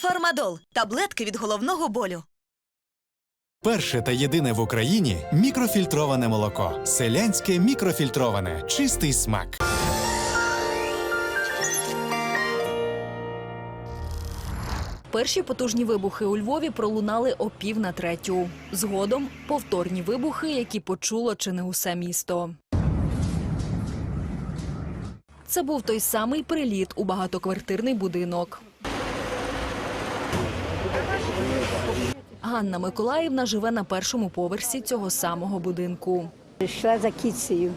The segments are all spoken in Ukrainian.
Фармадол таблетки від головного болю. Перше та єдине в Україні мікрофільтроване молоко. Селянське мікрофільтроване. Чистий смак. Перші потужні вибухи у Львові пролунали о пів на третю. Згодом повторні вибухи, які почуло чи не усе місто. Це був той самий приліт у багатоквартирний будинок. Ганна Миколаївна живе на першому поверсі цього самого будинку. Йшла за кіцею.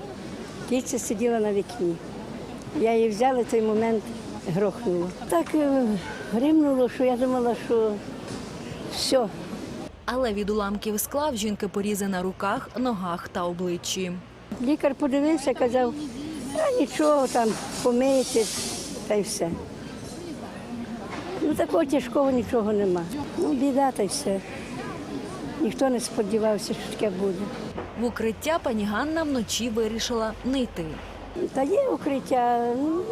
Кіця сиділа на вікні. Я її взяла, той момент грохнуло. Так е, гримнуло, що я думала, що все. Але від уламків скла в жінки порізи на руках, ногах та обличчі. Лікар подивився, казав, а нічого там, помиєте, та й все. Ну такого тяжкого нічого нема. Ну, біда та й все. Ніхто не сподівався, що таке буде. В укриття пані Ганна вночі вирішила не йти. Та є укриття. Ну,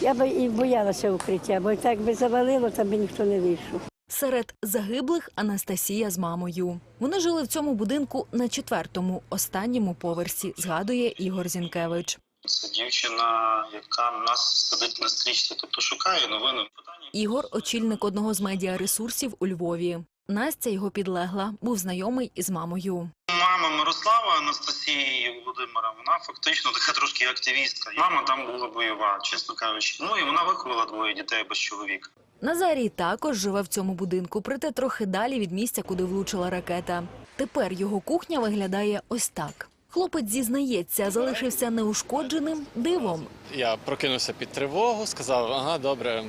я би і боялася укриття, бо так би завалило, там би ніхто не вийшов. Серед загиблих Анастасія з мамою. Вони жили в цьому будинку на четвертому, останньому поверсі, згадує Ігор Зінкевич. Це дівчина, яка нас сидить на стрічці, тобто шукає новини. Ігор очільник одного з медіаресурсів у Львові. Настя його підлегла, був знайомий із мамою. Мама Мирослава Анастасії Володимира, вона фактично така трошки активістка. Мама там була бойова, чесно кажучи. Ну і вона виховала двоє дітей без чоловіка. Назарій також живе в цьому будинку, проте трохи далі від місця, куди влучила ракета. Тепер його кухня виглядає ось так. Хлопець зізнається, залишився неушкодженим дивом. Я прокинувся під тривогу, сказав, ага, добре,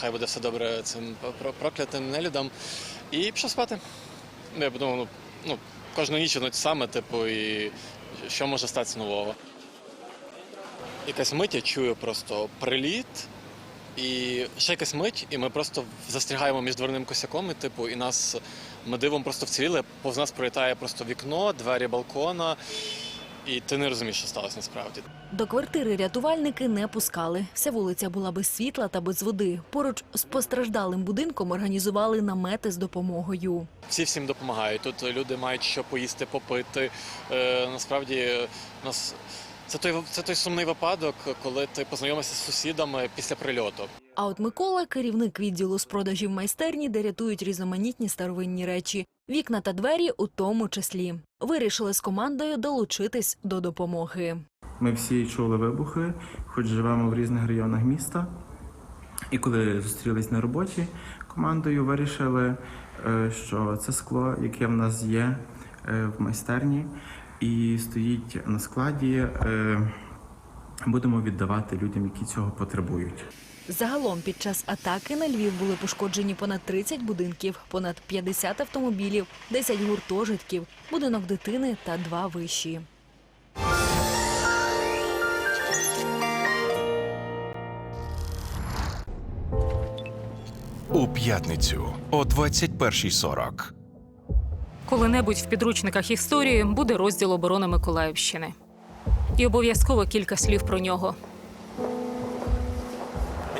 хай буде все добре цим проклятим нелюдам. І пішов спати. Я подумав, ну, ну кожну ніч воно саме, типу, і що може статися нового. Якась мить я чую просто приліт, і ще якась мить, і ми просто застрягаємо між дверним косяком, і, типу, і нас ми дивом просто вціліли, повз нас пролітає просто вікно, двері балкона, і ти не розумієш, що сталося насправді. До квартири рятувальники не пускали. Вся вулиця була без світла та без води. Поруч з постраждалим будинком організували намети з допомогою. Всі всім допомагають. Тут люди мають що поїсти, попити. Е, насправді нас це той це той сумний випадок, коли ти познайомишся з сусідами після прильоту. А от Микола, керівник відділу з продажів майстерні, де рятують різноманітні старовинні речі, вікна та двері у тому числі. Вирішили з командою долучитись до допомоги. Ми всі чули вибухи, хоч живемо в різних районах міста. І коли зустрілись на роботі командою, вирішили, е, що це скло, яке в нас є е, в майстерні, і стоїть на складі, е, будемо віддавати людям, які цього потребують. Загалом під час атаки на Львів були пошкоджені понад 30 будинків, понад 50 автомобілів, 10 гуртожитків, будинок дитини та два виші. У п'ятницю о 21.40. Коли-небудь в підручниках історії буде розділ оборони Миколаївщини. І обов'язково кілька слів про нього.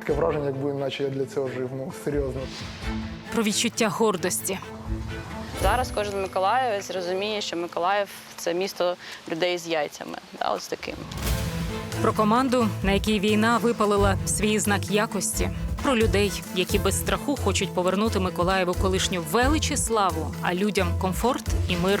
Таке враження, якби наче я для цього жив. Ну серйозно. про відчуття гордості. Зараз кожен миколаївець розуміє, що Миколаїв це місто людей з яйцями. Да, ось таким. Про команду, на якій війна випалила свій знак якості, про людей, які без страху хочуть повернути Миколаєву колишню велич і славу, а людям комфорт і мир.